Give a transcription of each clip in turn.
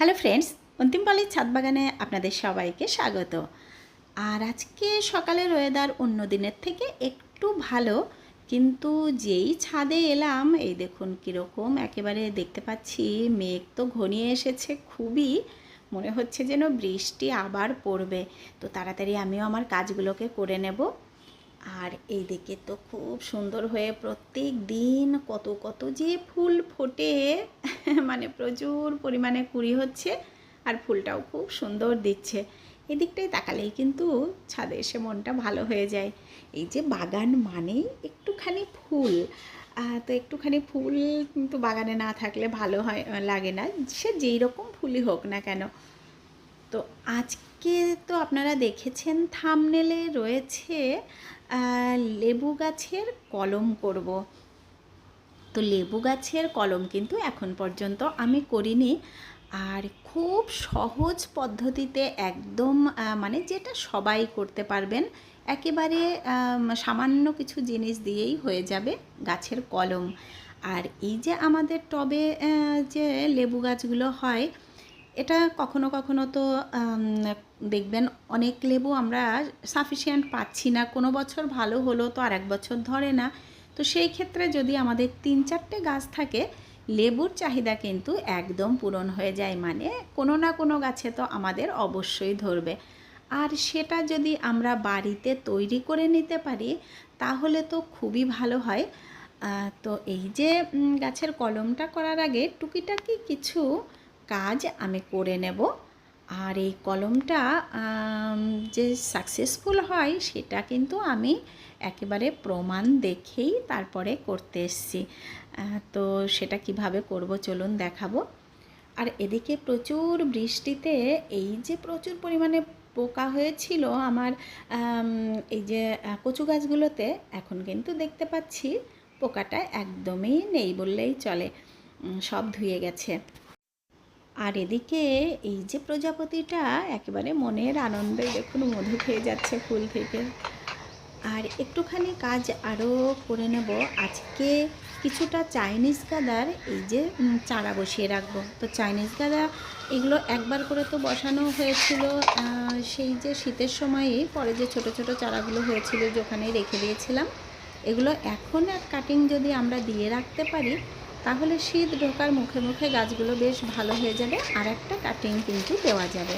Hello friends, অন্তিম অন্তিমপালির ছাদ বাগানে আপনাদের সবাইকে স্বাগত। আর আজকে সকালের ওয়েদার অন্য দিনের থেকে একটু ভালো, কিন্তু যেই ছাদে এলাম, এই দেখুন কীরকম একেবারে দেখতে পাচ্ছি, মেঘ তো ঘনিয়ে এসেছে খুবই, মনে হচ্ছে যেন বৃষ্টি আবার পড়বে। তো তাড়াতাড়ি আমিও আমার কাজগুলোকে করে নেব। আর এই দিকে তো খুব সুন্দর হয়ে প্রত্যেক দিন কত কত যে ফুল ফোটে মানে প্রচুর পরিমাণে কুড়ি হচ্ছে আর ফুলটাও খুব সুন্দর দিচ্ছে। এদিকটাই তাকালেই কিন্তু ছাদে এসে মনটা ভালো হয়ে যায়। এই যে বাগান মানেই একটুখানি ফুল। তো একটুখানি ফুল কিন্তু বাগানে না থাকলে ভালো হয়, লাগে না। সে যেই রকম ফুলই হোক না কেন। তো আজকে তো আপনারা দেখেছেন থামনেলে রয়েছে লেবু গাছের কলম করব। তো লেবু গাছের কলম কিন্তু এখন পর্যন্ত আমি করিনি। আর খুব সহজ পদ্ধতিতে একদম মানে যেটা সবাই করতে পারবেন, একেবারে সামান্য কিছু জিনিস দিয়েই হয়ে যাবে গাছের কলম। আর এই যে আমাদের টবে যে লেবু গাছগুলো হয় এটা কখনো কখনো তো দেখবেন অনেক লেবু আমরা সাফিসিয়েন্ট পাচ্ছি না। কোনো বছর ভালো হলো তো আর এক বছর ধরে না। তো সেই ক্ষেত্রে যদি আমাদের তিন চারটে গাছ থাকে, লেবুর চাহিদা কিন্তু একদম পূরণ হয়ে যায়। মানে কোনো না কোনো গাছে তো আমাদের অবশ্যই ধরবে। আর সেটা যদি আমরা বাড়িতে তৈরি করে নিতে পারি, তাহলে তো খুবই ভালো হয়। তো এই যে গাছের কলমটা করার আগে টুকিটাকি কিছু কাজ আমি করে নেব। আর এই কলমটা যে সাকসেসফুল হয় সেটা কিন্তু আমি একেবারে প্রমাণ দেখেই তারপরে করতে এসছি। তো সেটা কীভাবে করব চলুন দেখাবো। আর এদিকে প্রচুর বৃষ্টিতে এই যে প্রচুর পরিমাণে পোকা হয়েছিল আমার এই যে কচু গাছগুলোতে, এখন কিন্তু দেখতে পাচ্ছি পোকাটা একদমই নেই বললেই চলে। সব ধুয়ে গেছে। আর এদিকে এই যে প্রজাপতিটা একেবারে মনের আনন্দে দেখুন মধু খেয়ে যাচ্ছে ফুল থেকে। আর একটুখানি কাজ আরও করে নেব। আজকে কিছুটা চাইনিজ গাদার এই যে চারা বসিয়ে রাখব। তো চাইনিজ গাদা এগুলো একবার করে তো বসানো হয়েছিল সেই যে শীতের সময়েই পরে যে ছোট ছোট চারাগুলো হয়েছিল যে ওখানে রেখে দিয়েছিলাম। এগুলো এখন এক কাটিং যদি আমরা দিয়ে রাখতে পারি তাহলে শীত ঢোকার মুখে মুখে গাছগুলো বেশ ভালো হয়ে যাবে, আর একটা কাটিং কিন্তু দেওয়া যাবে।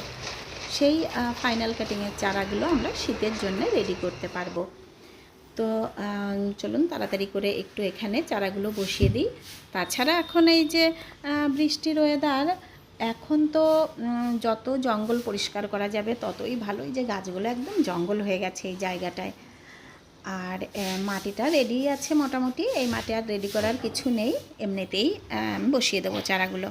সেই ফাইনাল কাটিংয়ের চারাগুলো আমরা শীতের জন্য রেডি করতে পারব। তো চলুন তাড়াতাড়ি করে একটু এখানে চারাগুলো বসিয়ে দিই। তাছাড়া এখন এই যে বৃষ্টির ওয়েদার এখন তো যত জঙ্গল পরিষ্কার করা যাবে, ততই ভালো এই যে গাছগুলো একদম জঙ্গল হয়ে গেছে এই জায়গাটায়। আর মাটিটা রেডি আছে মোটামুটি। এই মাটি আর রেডি করার কিছু নেই। এমনিতেই বসিয়ে দেবো চারাগুলো।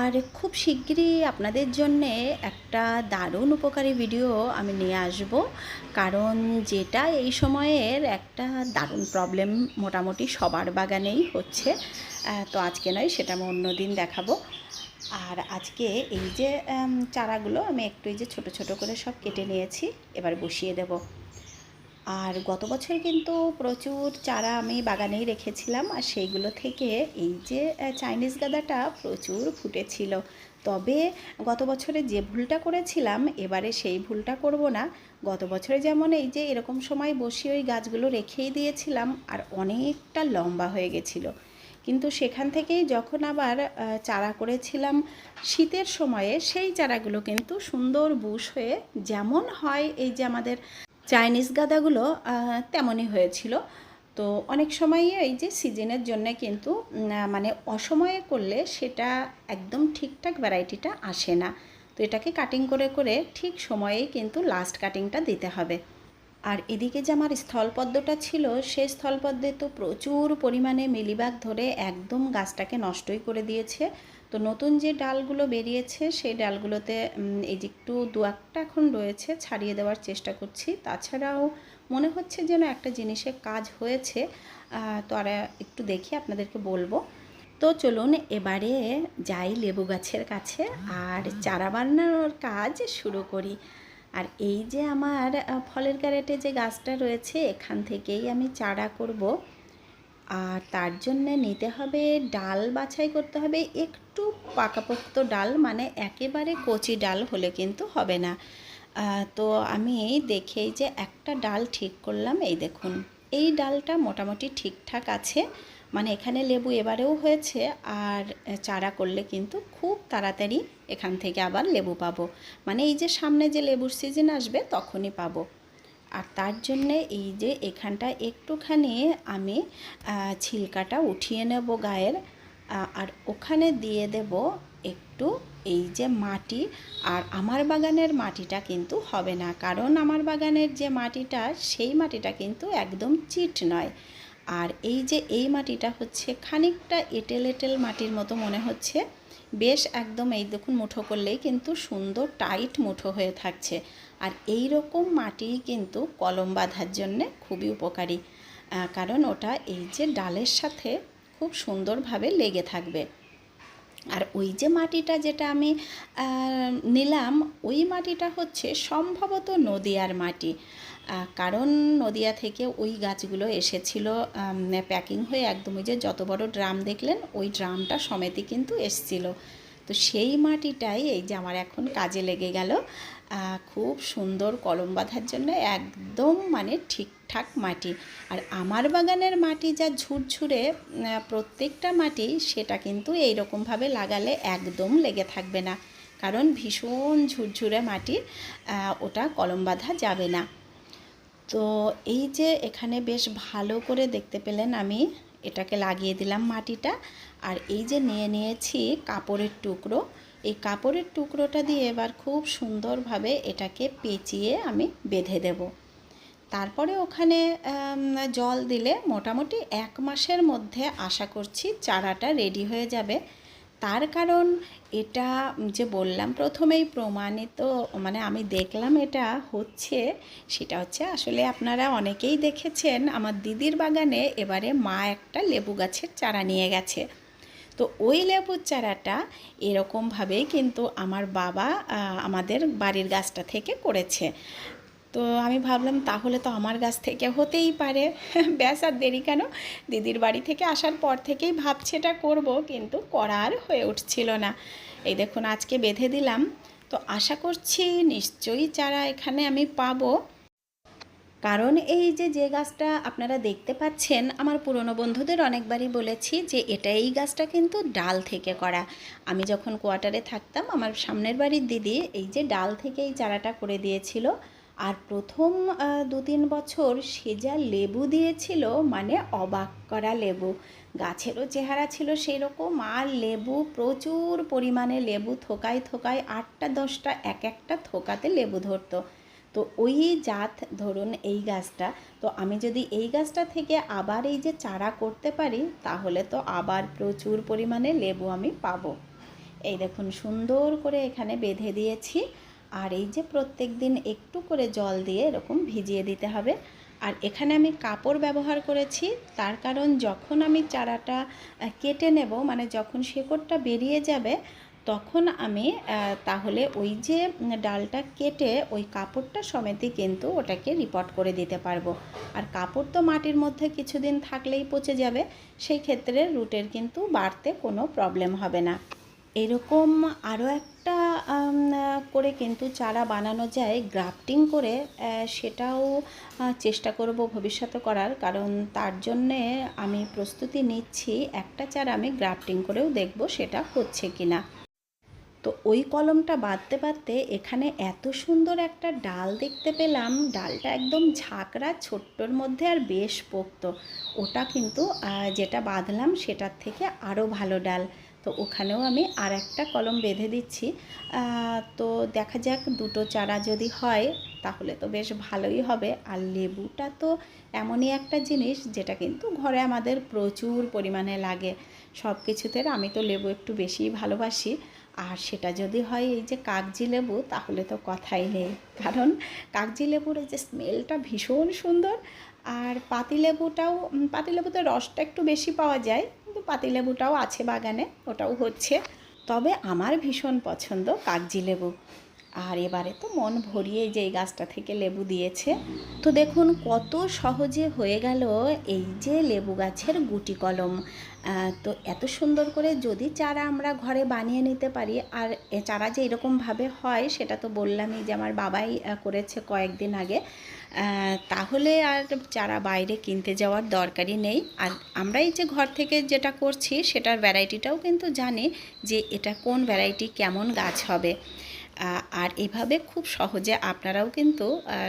আর খুব শিগগিরই আপনাদের জন্যে একটা দারুণ উপকারী ভিডিও আমি নিয়ে আসব। কারণ যেটা এই সময়ের একটা দারুণ প্রবলেম মোটামুটি সবার বাগানেই হচ্ছে। তো আজকে নয়, সেটা আমি অন্য দিন দেখাবো। আর আজকে এই যে চারাগুলো আমি একটু এই যে ছোট ছোট করে সব কেটে নিয়েছি, এবার বসিয়ে দেবো। আর গত বছর কিন্তু প্রচুর চারা আমি বাগানেই রেখেছিলাম আর সেইগুলো থেকে এই যে চাইনিজ গাঁদাটা প্রচুর ফুটেছিল। তবে গত বছরে যে ভুলটা করেছিলাম, এবারে সেই ভুলটা করব না। গত বছরে যেমন এই যে, এরকম সময় বসিয়ে ওই গাছগুলো রেখেই দিয়েছিলাম আর অনেকটা লম্বা হয়ে গেছিল। কিন্তু সেখান থেকেই যখন আবার চারা করেছিলাম শীতের সময়ে, সেই চারাগুলো কিন্তু সুন্দর বুশ হয়ে যেমন হয় এই যে আমাদের চাইনিজ গাঁদাগুলো তেমনই হয়েছিল। তো অনেক সময়ই এই যে সিজনের জন্য কিন্তু মানে অসময়ে করলে সেটা একদম ঠিকঠাক ভ্যারাইটিটা আসে না। তো এটাকে কাটিং করে করে ঠিক সময়েই কিন্তু লাস্ট কাটিংটা দিতে হবে। আর এদিকে যে আমার স্থলপদ্মটা ছিল সেই স্থলপদ্মে তো প্রচুর পরিমাণে মিলিবাগ ধরে একদম গাছটাকে নষ্টই করে দিয়েছে। তো নতুন যে ডালগুলো বেরিয়েছে সেই ডালগুলোতে এই যে একটু দু একটা এখন রয়েছে ছাড়িয়ে দেওয়ার চেষ্টা করছি। তাছাড়াও মনে হচ্ছে যেন একটা জিনিসের কাজ হয়েছে তো আর একটু দেখি আপনাদেরকে বলব। তো চলুন এবারে যাই লেবু গাছের কাছে আর চারা বানানোর কাজ শুরু করি। আর এই যে আমার ফলের ক্যারেটে যে গাছটা রয়েছে এখান থেকেই আমি চারা করব। আর তার জন্যে নিতে হবে ডাল, বাছাই করতে হবে। একটু পাকাপোক্ত ডাল মানে একেবারে কচি ডাল হলে কিন্তু হবে না। তো আমি দেখেই যে একটা ডাল ঠিক করলাম, এই দেখুন। এই ডালটা মোটামুটি ঠিকঠাক আছে মানে এখানে লেবু এবারেও হয়েছে, আর চারা করলে কিন্তু খুব তাড়াতাড়ি এখান থেকে আবার লেবু পাবো। মানে এই যে সামনে যে লেবুর সিজন আসবে, তখনই পাবো। আর তার জন্যে এই যে এখানটা একটুখানি আমি ছিলকাটা উঠিয়ে নেব গায়ের আর ওখানে দিয়ে দেব একটু এই যে মাটি। আর আমার বাগানের মাটিটা কিন্তু হবে না, কারণ আমার বাগানের যে মাটিটা, সেই মাটিটা কিন্তু একদম চিট নয়। আর এই যে এই মাটিটা হচ্ছে খানিকটা এঁটেল এঁটেল মাটির মতো মনে হচ্ছে। বেশ একদম এই দেখুন মুঠো করলেই কিন্তু সুন্দর টাইট মুঠো হয়ে থাকছে। আর এই রকম মাটি কিন্তু কলম বাঁধার জন্যে খুবই উপকারী কারণ ওটা এই যে ডালের সাথে খুব সুন্দরভাবে লেগে থাকবে। আর ওই যে মাটিটা যেটা আমি নিলাম, ওই মাটিটা হচ্ছে সম্ভবত নদিয়ার মাটি। কারণ নদিয়া থেকে ওই গাছগুলো এসেছিল প্যাকিং হয়ে একদম ওই যে যত বড় ড্রাম দেখলেন, ওই ড্রামটা সমেতই কিন্তু এসছিল। তো সেই মাটিটাই এই যে আমার এখন কাজে লেগে গেল। খুব সুন্দর কলম বাঁধার জন্য একদম মানে ঠিকঠাক মাটি। আর আমার বাগানের মাটি যা ঝুরঝুরে প্রত্যেকটা মাটি সেটা কিন্তু এই রকমভাবে লাগালে একদম লেগে থাকবে না। কারণ ভীষণ ঝুরঝুরে মাটি ওটা কলম বাঁধা যাবে না। তো এই যে এখানে বেশ ভালো করে দেখতে পেলেন আমি, এটাকে লাগিয়ে দিলাম মাটিটা। আর এই যে নিয়ে নিয়েছি কাপড়ের টুকরো, এই কাপড়ের টুকরোটা দিয়ে এবার খুব সুন্দরভাবে এটাকে পেঁচিয়ে আমি বেঁধে দেব। তারপরে ওখানে জল দিলে মোটামুটি এক মাসের মধ্যে আশা করছি চারাটা রেডি হয়ে যাবে। তার কারণ এটা যে বললাম প্রথমেই প্রমাণিত মানে আমি দেখলাম এটা হচ্ছে, সেটা হচ্ছে আসলে আপনারা অনেকেই দেখেছেন, আমার দিদির বাগানে এবারে মা একটা লেবু গাছের চারা নিয়ে গেছে। তো ওই লেবুর চারাটা এরকমভাবেই কিন্তু আমার বাবা আমাদের বাড়ির গাছটা থেকে করেছে। তো আমি ভাবলাম তাহলে তো আমার গাছ থেকে হতেই পারে। ব্যাস আর দেরি কেন? দিদির বাড়ি থেকে আসার পর থেকেই ভাবছি এটা করব, কিন্তু করার হয়ে উঠছিল না। এই দেখুন, আজকে বেঁধে দিলাম। তো আশা করছি নিশ্চয়ই চারা এখানে আমি পাবো। কারণ এই যে যে গাছটা আপনারা দেখতে পাচ্ছেন, আমার পুরনো বন্ধুদের অনেকবারই বলেছি যে, এটা এই গাছটা কিন্তু ডাল থেকে করা। আমি যখন কোয়ার্টারে থাকতাম, আমার সামনের বাড়ির দিদি এই যে, ডাল থেকে এই চারাটা করে দিয়েছিল। আর প্রথম দু তিন বছর সে যা লেবু দিয়েছিল মানে অবাক করা লেবু। গাছেরও চেহারা ছিল সেই রকম আর লেবু প্রচুর পরিমাণে লেবু থোকায় থোকায় আটটা, দশটা, এক একটা থোকাতে লেবু ধরতো। তো ওই জাত, ধরুন এই গাছটা, তো আমি যদি এই গাছটা থেকে আবার এই যে চারা করতে পারি, তাহলে তো আবার প্রচুর পরিমাণে লেবু আমি পাবো। এই দেখুন, সুন্দর করে এখানে বেঁধে দিয়েছি। আর এই যে প্রত্যেক দিন একটু করে জল দিয়ে এরকম ভিজিয়ে দিতে হবে। আর এখানে আমি কাপড় ব্যবহার করেছি, তার কারণ যখন আমি চারাটা কেটে নেব মানে যখন শেকড়টা বেরিয়ে যাবে, তখন আমি তাহলে ওই যে ডালটা কেটে ওই কাপড়টা সমেতই কিন্তু ওটাকে রিপোর্ট করে দিতে পারব। আর কাপড় তো মাটির মধ্যে কিছুদিন থাকলেই পচে যাবে, সেই ক্ষেত্রে রুটের কিন্তু বাড়তে কোনো প্রবলেম হবে না। এরকম আরও একটা আহ, করে কিন্তু চারা বানানো যায় গ্রাফটিং করে সেটাও চেষ্টা করব ভবিষ্যতে করার। কারণ তার জন্যে আমি প্রস্তুতি নিচ্ছি একটা চারা আমি গ্রাফটিং করেও দেখব সেটা হচ্ছে কি না তো ওই কলমটা বাঁধতে বাঁধতে এখানে এত সুন্দর একটা ডাল দেখতে পেলাম। ডালটা একদম ঝাঁকড়া ছোট্টর মধ্যে আর বেশ পোক্ত। ওটা কিন্তু যেটা বাঁধলাম সেটার থেকে আরও ভালো ডাল। তো ওখানেও আমি আর একটা কলম বেঁধে দিচ্ছি। তো দেখা যাক দুটো চারা যদি হয় তাহলে তো বেশ ভালোই হবে। আর লেবুটা তো এমনই একটা জিনিস যেটা কিন্তু ঘরে আমাদের প্রচুর পরিমাণে লাগে। সব কিছুতে আমি তো লেবু একটু বেশিই ভালোবাসি। আর সেটা যদি হয় এই যে কাগজি লেবু তাহলে তো কথাই নেই। কারণ কাগজি লেবুর যে স্মেলটা ভীষণ সুন্দর। আর পাতিলেবুটাও পাতিলেবুতে রসটা একটু বেশি পাওয়া যায়, কিন্তু পাতিলেবুটাও আছে বাগানে, ওটাও হচ্ছে। তবে আমার ভীষণ পছন্দ কাগজি লেবু। আর এবারে তো মন ভরিয়ে যে এই গাছটা থেকে লেবু দিয়েছে। তো দেখুন কত সহজে হয়ে গেল এই যে লেবু গাছের গুটি কলম। তো এত সুন্দর করে যদি চারা আমরা ঘরে বানিয়ে নিতে পারি, আর চারা যে এরকমভাবে হয়, সেটা তো বললামই যে আমার বাবাই করেছে কয়েকদিন আগে। তাহলে আর চারা বাইরে কিনতে যাওয়ার দরকারই নেই। আর আমরা এই যে ঘর থেকে যেটা করছি, সেটার ভ্যারাইটিটাও কিন্তু জানি যে এটা কোন ভ্যারাইটি কেমন গাছ হবে। আর এভাবে খুব সহজে আপনারাও কিন্তু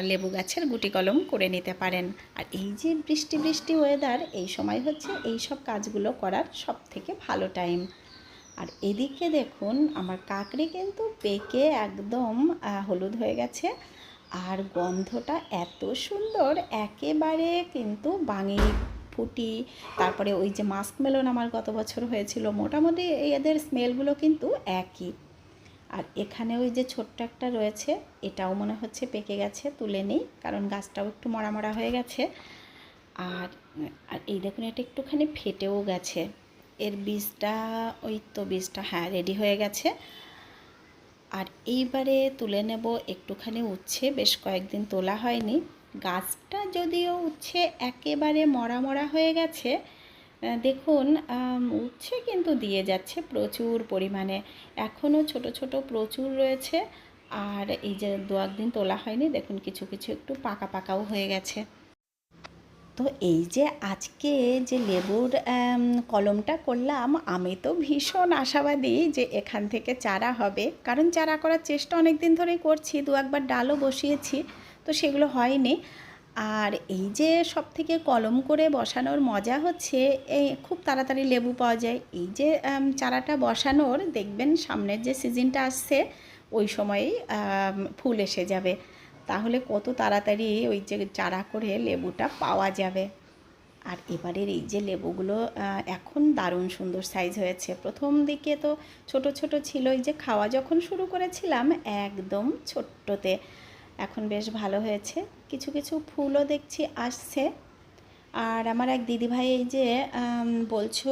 লেবু গাছের গুটি কলম করে নিতে পারেন। আর এই যে বৃষ্টি বৃষ্টি ওয়েদার এই সময় হচ্ছে এই সব কাজগুলো করার সব থেকে ভালো টাইম আর এদিকে দেখুন, আমার কাকড়ি কিন্তু পেকে একদম হলুদ হয়ে গেছে। আর গন্ধটা এত সুন্দর, একেবারে কিন্তু বাঙি ফুটি। তারপরে ওই যে মাস্ক মেলন আমার গত বছর হয়েছিল, মোটামুটি এদের স্মেলগুলো কিন্তু একই। আর এখানে ওই যে ছোট্ট একটা রয়েছে, এটাও মনে হচ্ছে পেকে গেছে, তুলে নিই, কারণ গাছটাও একটু মরা মরা হয়ে গেছে। আর আর এই দেখুন, এটা একটুখানি ফেটেও গেছে। এর বীজটা, ওই তো বীজটা হ্যাঁ রেডি হয়ে গেছে। আর এইবারে তুলে নেব একটুখানি উচ্ছে, বেশ কয়েকদিন তোলা হয়নি। গাছটা যদিও উচ্ছে একেবারে মরা মরা হয়ে গেছে দেখুন উচ্ছে কিন্তু দিয়ে যাচ্ছে প্রচুর পরিমাণে। এখনও ছোট ছোট প্রচুর রয়েছে, আর এই যে দু একদিন তোলা হয়নি, দেখুন কিছু কিছু একটু পাকা পাকাও হয়ে গেছে। তো এই যে আজকে যে লেবুর কলমটা করলাম, আমি তো ভীষণ আশাবাদী যে এখান থেকে চারা হবে। কারণ চারা করার চেষ্টা অনেক দিন ধরেই করছি, দু একবার ডালও বসিয়েছি, তো সেগুলো হয়নি। আর এই যে সব থেকে কলম করে বসানোর মজা হচ্ছে, এই খুব তাড়াতাড়ি লেবু পাওয়া যায়। এই যে চারাটা বসানোর, দেখবেন সামনের যে সিজনটা আসছে, ওই সময়েই ফুল এসে যাবে। তাহলে কত তাড়াতাড়ি ওই যে চারা করে লেবুটা পাওয়া যাবে। আর এবারের এই যে লেবুগুলো এখন দারুণ সুন্দর সাইজ হয়েছে। প্রথম দিকে তো ছোট ছোট ছিল এই যে খাওয়া যখন শুরু করেছিলাম একদম ছোট্টতে। এখন বেশ ভালো হয়েছে। কিছু কিছু ফুলও দেখছি আসছে। আর আমার এক দিদিভাই এই যে বলছো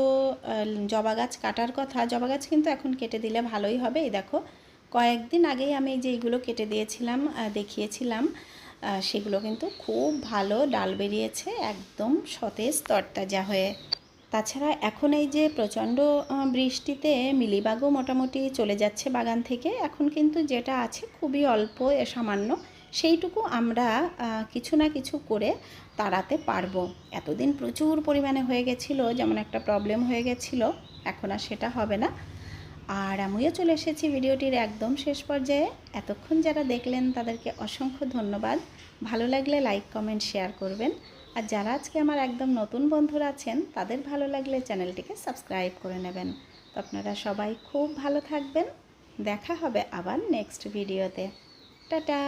জবা গাছ কাটার কথা। জবা গাছ কিন্তু এখন কেটে দিলে ভালোই হবে, এই দেখো। কয়েকদিন আগেই আমি যে এইগুলো কেটে দিয়েছিলাম দেখিয়েছিলাম সেগুলো কিন্তু খুব ভালো ডাল বেরিয়েছে, একদম সতেজ তরতাজা হয়ে। তাছাড়া এখন এই যে প্রচণ্ড বৃষ্টিতে মিলিবাগও মোটামুটি চলে যাচ্ছে বাগান থেকে, এখন কিন্তু যেটা আছে খুবই অল্প এ সামান্য, সেইটুকু আমরা কিছু না কিছু করে তাড়াতে পারব। এতদিন প্রচুর পরিমাণে হয়ে গেছিল, যেমন একটা প্রবলেম হয়ে গেছিল, এখন আর সেটা হবে না। আর আমিও চলে এসেছি ভিডিওটির একদম শেষ পর্যায়ে। এতক্ষণ যারা দেখলেন তাদেরকে অসংখ্য ধন্যবাদ। ভালো লাগলে লাইক, কমেন্ট, শেয়ার করবেন। আর যারা আজকে আমার একদম নতুন বন্ধুরা আছেন, তাদের ভালো লাগলে চ্যানেলটিকে সাবস্ক্রাইব করে নেবেন। তো আপনারা সবাই খুব ভালো থাকবেন। দেখা হবে আবার নেক্সট ভিডিওতে। টাটা!